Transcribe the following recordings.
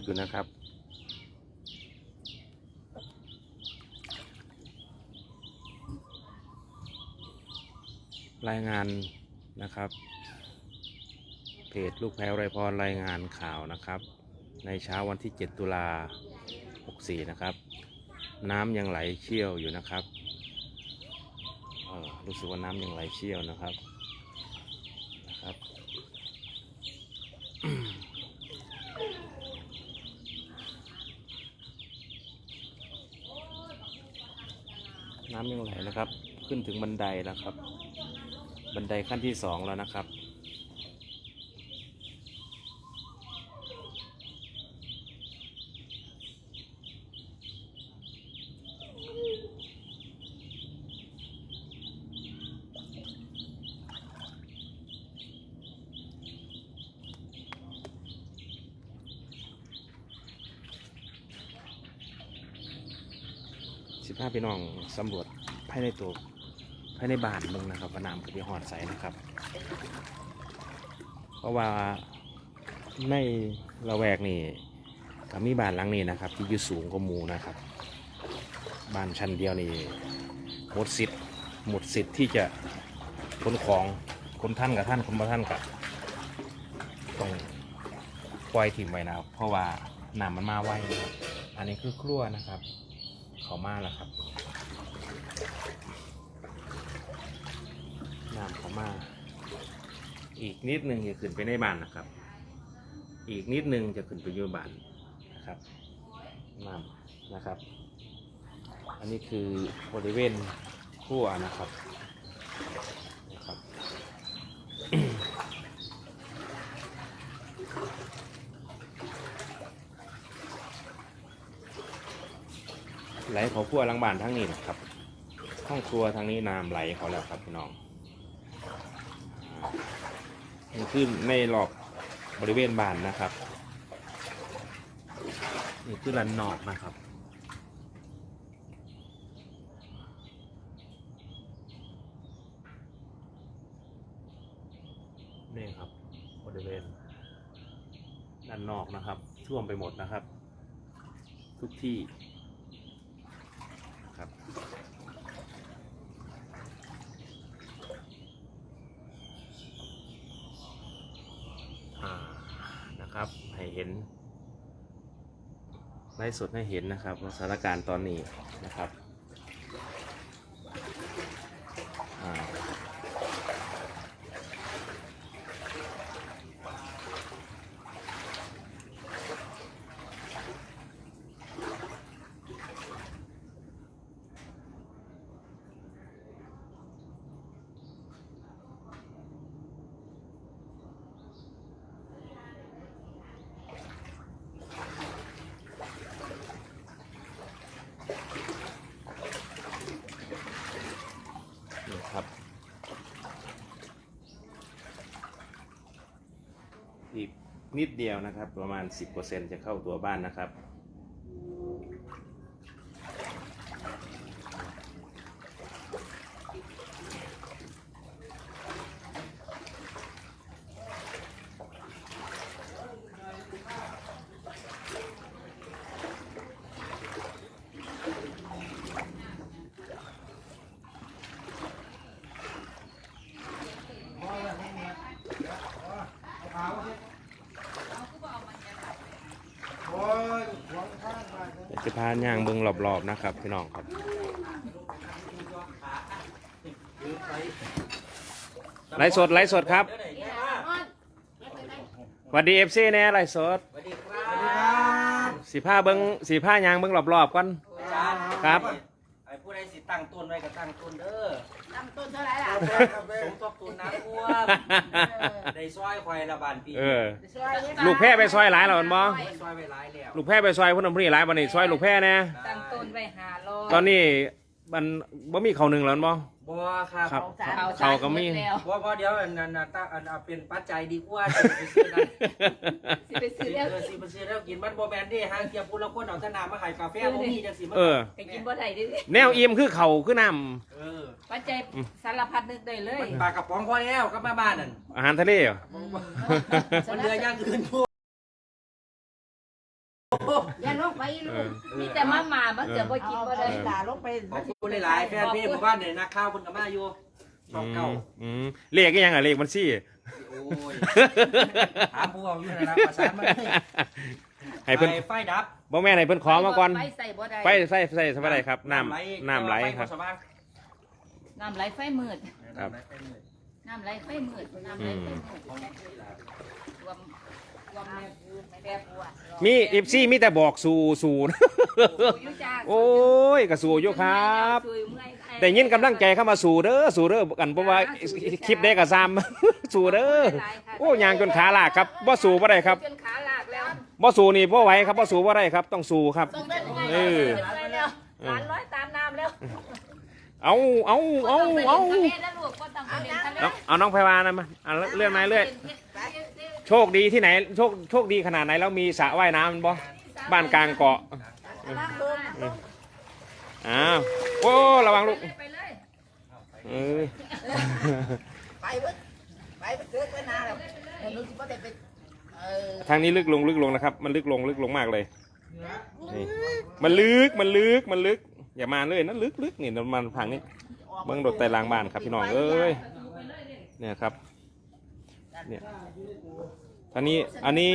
กอยู่นะครับ รายงานนะครับ เพจลูกแพรไรพรรายงานข่าวนะครับ ในเช้าวันที่ 7 ตุลา 64 นะครับ น้ำยังไหลเชี่ยวอยู่นะครับออรู้สึกว่าน้ำยังไหลเชี่ยวนะครับ น้ำยังไหลนะครับ ขึ้นถึงบันไดแล้วครับ บันไดขั้นที่สองแล้วนะครับ ถ้าพี่น้องสำรวจภายในตัวภายในบ้านมึงนะครับว่าน้ำก็จะหอดใสนะครับ เพราะว่าในละแวกนี่ก็มีบ้านหลังนี้นะครับ ที่อยู่สูงกว่าหมูนะครับ บ้านชั้นเดียวนี่หมดสิทธิ์หมดสิทธิ์ที่จะคนของคนท่านกับท่านคนบ่ท่านกับต้องปล่อยถิ่มไว้นะครับ เพราะว่าน้ำมันมาไวนะครับอันนี้คือครัวนะครับ เขามาแล้วครับน้ำเขามา อีกนิดหนึ่งจะขึ้นไปในบ้านนะครับ อีกนิดหนึ่งจะขึ้นไปอยู่บ้านนะครับน้ำนะครับ อันนี้คือบริเวณครัวนะครับนะครับ ไหลเขาครัวลังบานทั้งนี้นะครับห้องครัวทางนี้น้ำไหลเขาแล้วครับพี่น้องนี่คือในรอบบริเวณบ้านนะครับนี่คือรันนอกนะครับนี่ครับบริเวณด้านนอกนะครับท่วมไปหมดนะครับ ทุกที่ ครับอ่านะครับ ให้เห็นไล่สุดให้เห็นนะครับสถานการณ์ตอนนี้นะครับ ครับ อีกนิดเดียวนะครับ ประมาณ 10%จะเข้าตัวบ้านนะครับ พอแล้วไม่มีเอาขาวสิ เอาคือว่าเอามันจะ โอ้ยหวังข้างไป เลยเดี๋ยวจะพาย่างเบิ้งรอบๆนะครับพี่น้องครับไลฟ์สดไลฟ์สดครับนี่แหละนอนไม่เป็นไรสวัสดีเอฟซีแน่ไลฟ์สดสวัสดีครัสวัสดีครับบสีผ้าเบิ้งสีผ้ายางเบิ้งรอบๆก่อนอาจารย์ครับไอ้ผู้ใดสิตั้งต้นไว้ก็ตั้งต้นเด้อ ตั้งต้นเท่าไหร่ล่ะกาแฟกาแฟสมทบทุนน้ำท่วมได้ซอยควายละบานปีเออช่วยนี่ลูกแพร่ไปซอยหลายแล้วมันบ่ได้ซอยไปหลายแล้วลูกแพร่ไปซอยพุ่นน้ำพุ่นนี่หลายบันนี่ซอยลูกแพร่แน่ตั้งต้นไว้หาร้อยตอนนี้มันบ่มีเขาวหนึ่งแล้วแม่นบ่ บบ่ครับครับสารเขาก็มี หดแล้วบ่บ่เดี๋ยวอันนั้นน่ะตาอันเอาเป็นปัจจัยดีกว่าสิไปซื้อนั่นสิไปซื้สิอแล้วเออสิไปซื้อแล้วกินมันบ่แม่นเด้หางเทียบผู้ละคนเอาแต่น้ำมาขายกาแฟบ่มีจังสิมันเออ ไปกินบ่ได้เดิแนวอิ่มคือเขาคือน้เออปัจจัยสารพัดนึกได้เลย มันปลากระป๋องพอแล้วกลับมาบ้านนั่นำอาหารทะเลเหรอ มันเหลืออย่างอื่นพว ไปลูเอกอมีแต่มาหมามันจะบ่กินบ่ได้ด่าลงไปขอบคุณหลายๆแฟนพี่หมู่บ้านเนี่ยนักข่าวเพิ่นก็มาอยู่ช่องเก่าอืมเลขก็ยังอะเลขมันซี่โอ้ยถามผู้เอาอยู่นั่นล่ะประสานมาเลยให้เพิ่นไฟไฟดับบ่แม่นให้เพิ่นขอมาก่อนไฟใส่บ่ได้ไฟใส่ใส่ใส่ได้ครับน้ำน้ำไหลครับสว่างน้ำไหลไฟมืดครับน้ำไหลไฟมืดน้ำไหลไฟมืดรวมรว มแม่ปูแม่ปูอะมีอีซี่มีแต่บอกสู่สู่อยู่จ้าโอ้ยกระสู่อยู่ครับสู้เมื่อยแต่ยินกำลังใจเข้ามาสู่เด้อสู่เด้อกันเพราะว่าคลิปได้กับซามสู่เด้อโอ้ยางจนขาลากครับบ่สู่บ่ได้ครับจนขาลากแล้วบ่สู่นี่บ่ไหวครับบ่สู่บ่ได้ครับ ต้องสู่ครับต้องเป็นยังไงเออไปแล้วหลานร้อยตามน้ำแล้วเอาเอาเอาเอาทะเลนะลูกก็ต้องไปเล่นทะเลเอาเอาน้องไพวานะมาเอาเลื่อนมาเรื่อย โชคดีที่ไหนโชคโชคดีขนาดไหนแล้วมีสระว่ายน้ำมันบ่บ้านกลางเกาะอ้าวโอ้ระวังลูกไปเลยเออไปเว้ยไปเว้ยเกิดไปนานแล้วเดี๋ยวหนูสิบ่ได้ไปเออทางนี้ลึกลงลึกลงนะครับ มันลึกลงลึกลงมากเลยนี่มันลึกมันลึกมันลึก อย่ามาเลยนะลึกลึกนี่มันทางนี้เบิ้งรถไต่รางบ้านครับพี่น้องเอ้ยเนี่ยครับ เนี่ยทางนี้อันนี้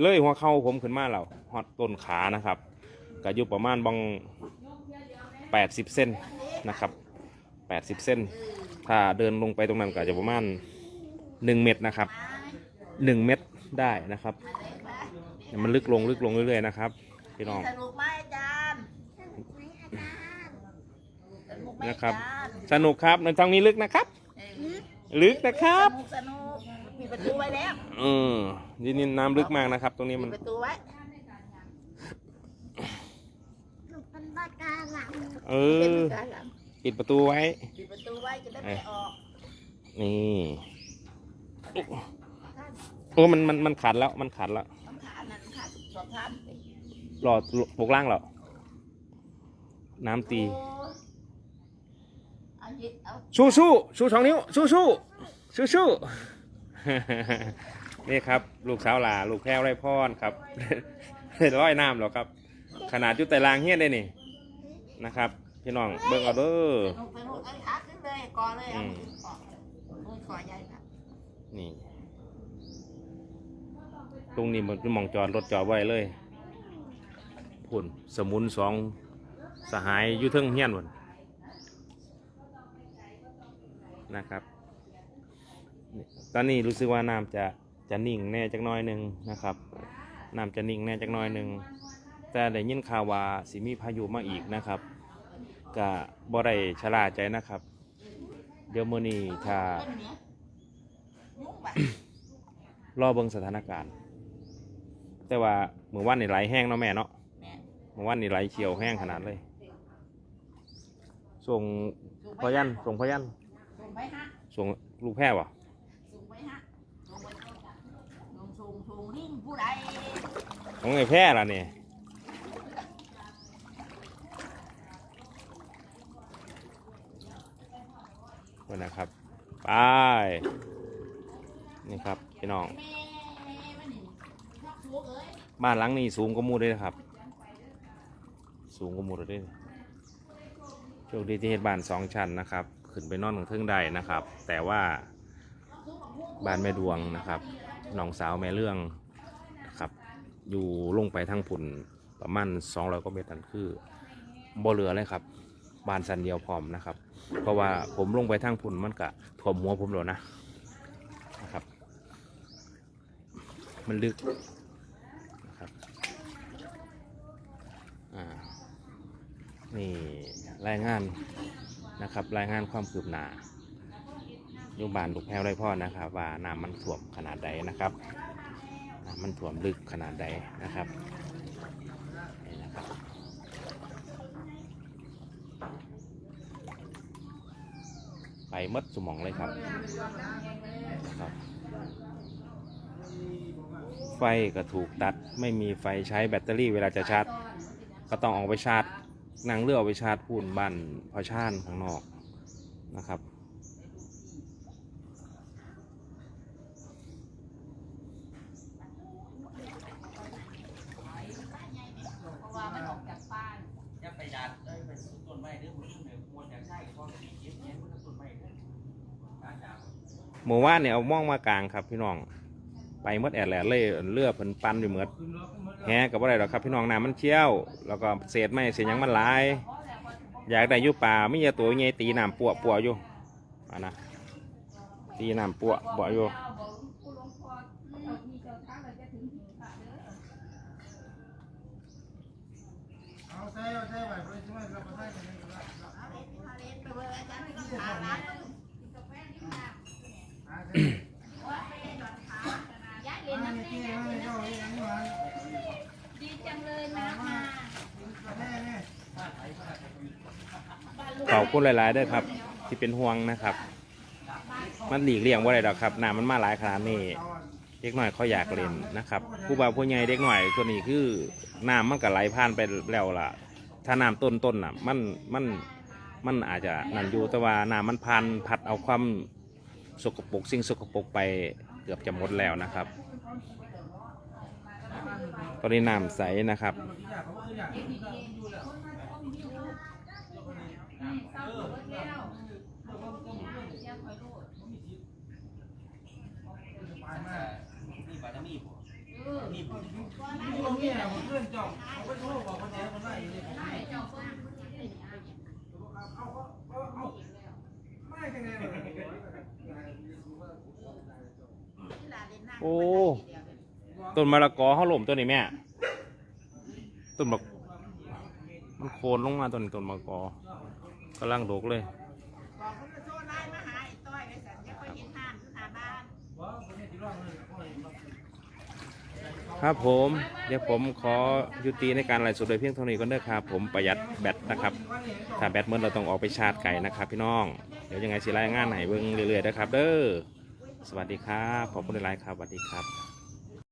เลื่อยหัวเข่าผมขึ้นมาแล้วฮอตต้นขานะครับก็อยู่ประมาณบางแปดสิบเซนนะครับแปดสิบเซนถ้าเดินลงไปตรงนั้นก็จะประมาณหนึ่งเมตรนะครับหนึ่งเมตรได้นะครับเนี่ยมันลึกลงลึกลงเรื่อยๆนะครับพี่น้องสนุกไหมอาจารย์สนุกไหมอาจารย์สนุกไหมนะครับอาจารย์สนุกครับในทางนี้ลึกนะครับ ลึกนะครับสนุกสนุก ปิดประตูไว้แล้วเออนี่นี่น้ำลึกมากนะครับ ตรงนี้ปิมันดประตูไว้เอเป็นอการหลังปิดประตูไว้ ปิดประตูไว้จะได้ไม่ออกนี่โอ้มันมันมันขัดแล้ว มันขัดแล้วต้องขานั่นขาสอบทานสิหลอดปกล่างแล้วน้ำตี โอ้ยเอาหยิบเอาชู้ชู้ชูสองนิ้วชู้ชู้ชู้ชู้ นี่ครับ ลูกสาวหลาลูกแพ้วไรพรครับร้อยน้ำหรอกครับ ขนาดยุแต่ลางเฮี้ยนได้นี่นะครับ พี่น้องเบิ่งเอาเด้อสนุกสนุกเอาขาขึ้นเลยก่อนเลยเอาอืมมือก่อนมือขอใหญ่ครับนี่ตรงนี้มันเป็นมองจอดรถจอดไว้เลยพุ่นสมุนสองสหายยู่เทิงเฮี้ยนพุ่นนะครับ ตอนนี้รู้สึกว่าน้ำจะจะนิ่งแน่จักหน้อยหนึ่งนะครับน้ำจะนิ่งแน่จักหน้อยหนึ่งแต่ได้ยินข่าวว่าสิมีพายุมาอีกนะครับก็บ่ได้ชะล่าใจนะครับ เดี๋ยวมื้อนี้ถ้าเป็นเนี้ยยุ่งแบบรอเบิ่งสถานการณ์ แต่ว่าเมื่อวันนี่ไหลแห้งเนาะแม่เนาะแม่เมื่อวันนี่ไหลเขียวแห้งขนาดเลย ส่งพยันส่งพยันส่งไปฮะส่งลูกแพร่บ่ ส่งไปฮะส่งไปส่งส่งส่งส่งลิง ผู้ใดของไอ้แพร่ล่ะเนี่ยนนะครับ ไป นี่ครับพี่น้อง บ้านหลังนี้สูงกว่าหมูเลยนะครับ สูงกว่าหมูเลยโชคดีที่เห็นบ้านสองชั้นนะครับ ขึ้นไปนอนของเทิงได้นะครับ แต่ว่าบ้านแม่ดวงนะครับน้องสาวแม่เรื่อง อยู่ลงไปทางผุนประมาณสองร้อยกว่าเมตรนั่นคือบ่เหลือเลยครับบานสันเดียวพร้อมนะครับ เพราะว่าผมลงไปทางผุนมันกะถ่วมหัวผมแล้วนะนะครับ มันลึกนะครับอ่านี่รายงานนะครับ รายงานความคืบหน้าอยู่บ้านลูกแพรวไรพ่อนะครับ ว่าน้ำมันท่วมขนาดใดนะครับ มันท่วมลึกขนาดใดนะครับนี่นะครับ ไปหมดสมองเลยครับนะครับไฟก็ถูกตัดไม่มีไฟใช้แบตเตอรี่เวลาจะชาร์จก็ต้องออกไปชาร์จนางเลือกเอาไปชาร์จพูนบ้านพอชานข้างนอกนะครับ เพราะว่ามันออกจากบ้าน อย่าไปดัดได้ไปต้นไม้เด้อคุณเหนือมวลอย่างใช่เพราะมีเย็บเย็บมันต้นไม้เด้ออาจารย์ หมู่ว่านเนี่ยเอาม่องมากลางครับพี่น้อง ไปหมดแอดแหลดเลยเลือเพิ่นปันอยู่เหมือดแฮกับอะไรหรอกครับพี่น้องน้ำมันเชี่ยว แล้วก็เศษไม้เศษยังมันลาย อยากได้อยู่ป่าไม่ใช่ตัวใหญ่ตีน้ำปัวปัวอยู่อะนะตีน้ำปัวปัวอยู่เอาใส่เอาใส่ไว้เพื่อจะไม่รับประทานกันเลยครับ ขอบคุณหลาย ๆ ด้วยครับ ที่เป็นห่วงนะครับ มันหลีกเลี่ยงว่าอะไรดอกครับน้ำมันมาหลายขนาดนี้เด็กหน่อยเขาอยากเล่นนะครับผู้บ่าวผู้ใหญ่เด็กหน่อยตัวนี้คือน้ำมันก็ไหลผ่านไปแล้วล่ะ ถ้าน้ำต้นต้นน่ะมันมันมันอาจจะนั่นอยู่แต่ว่าน้ำมันพันพัดเอาความ สกปรกสิ่งสกปรกไปเกือบจะหมดแล้วนะครับ ตอนนี้น้ำใสนะครับอยากเขาก็อยากกิน โอ้ต้นมะละกอเขาหล่มต้นนี้แม่ต้นมะมันโคนลงมาต้นต้นมะละกอกำลังดกเลยบอกคนมาโทษไล่มาหาไอ้ต้อยไอ้สันจะไปเห็นห้ามอยู่หาบ้านครับผมเดี๋ยวผมขอยุติในการไลฟ์สดโดยเพียงเท่านี้ก็ได้อครับผมประหยัดแบตนะครับ ถ้าแบตเมื่อเราต้องออกไปชาร์จไก่นะครับ พี่น้อง เดี๋ยวยังไงสิรายงานไหนเบิ่งเรื่อยๆนะครับ เด้อ สวัสดีครับ ขอบคุณหลายๆครับสวัสดีครับ